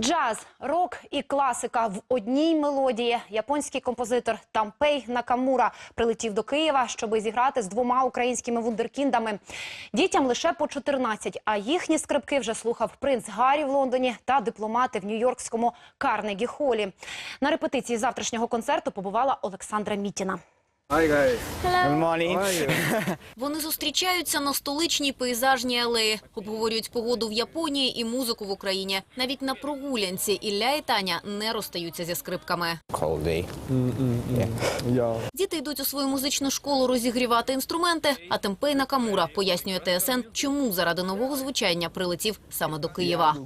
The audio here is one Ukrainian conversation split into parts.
Джаз, рок і класика в одній мелодії. Японський композитор Тампей Накамура прилетів до Києва, щоб зіграти з двома українськими вундеркіндами. Дітям лише по 14, а їхні скрипки вже слухав принц Гаррі в Лондоні та дипломати в Нью-Йоркському Карнегі Холі. На репетиції завтрашнього концерту побувала Олександра Мітіна. Hi guys. Good morning. How are you? Вони зустрічаються на столичній пейзажній алеї, обговорюють погоду в Японії і музику в Україні. Навіть на прогулянці Ілля і Таня не розстаються зі скрипками. Cold day. Yeah. Діти йдуть у свою музичну школу розігрівати інструменти. А Темпей Накамура пояснює ТСН, чому заради нового звучання прилетів саме до Києва.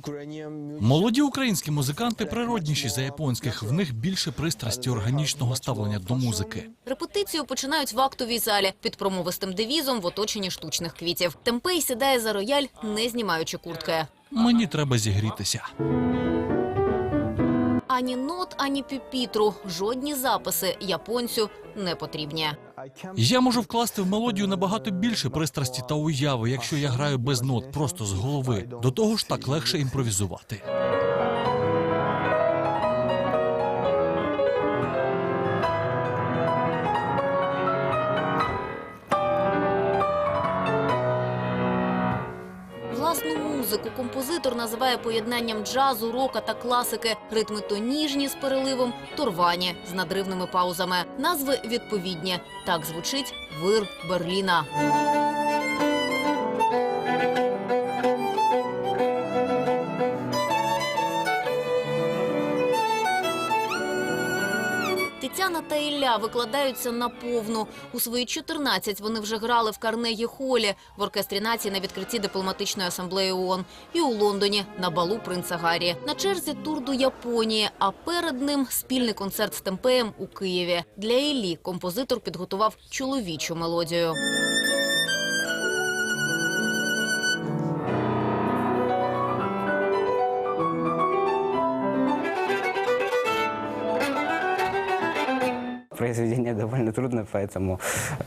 Молоді українські музиканти природніші за японських. В них більше пристрасті органічного ставлення до музики. Репетицію починають в актовій залі під промовистим девізом в оточенні штучних квітів. Темпей сідає за рояль, не знімаючи куртки. Мені треба зігрітися. Ані нот, ані пюпітру, жодні записи японцю не потрібні. Я можу вкласти в мелодію набагато більше пристрасті та уяви, якщо я граю без нот, просто з голови. До того ж, так легше імпровізувати. Музику композитор називає поєднанням джазу, рока та класики. Ритми то ніжні з переливом, то рвані з надривними паузами. Назви відповідні. Так звучить вир Берліна. Тетяна та Ілля викладаються на повну. У свої 14 вони вже грали в Карнегі Холі в оркестрі нації на відкритті дипломатичної асамблеї ООН і у Лондоні на балу принца Гаррі. На черзі тур до Японії, а перед ним спільний концерт з Темпеєм у Києві. Для Іллі композитор підготував чоловічу мелодію. Произведение довольно трудно, поэтому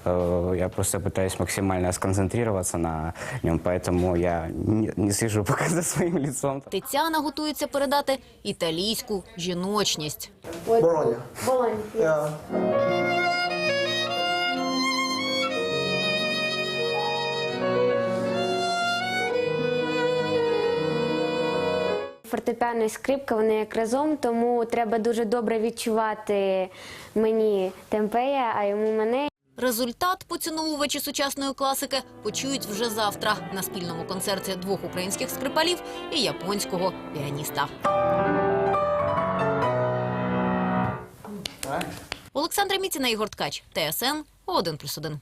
э, я просто пытаюсь максимально сконцентрироваться на нем, поэтому я не, не слежу пока за своим лицом. Тетяна готується передати італійську жіночність. Bologna. Yeah. Фортепіано і скрипка вони як разом, тому треба дуже добре відчувати мені темпея, а йому мене. Результат поціновувачі сучасної класики почують вже завтра на спільному концерті двох українських скрипалів і японського піаніста. Олександра Міціна, Ігор Ткач, ТСН 1+,1.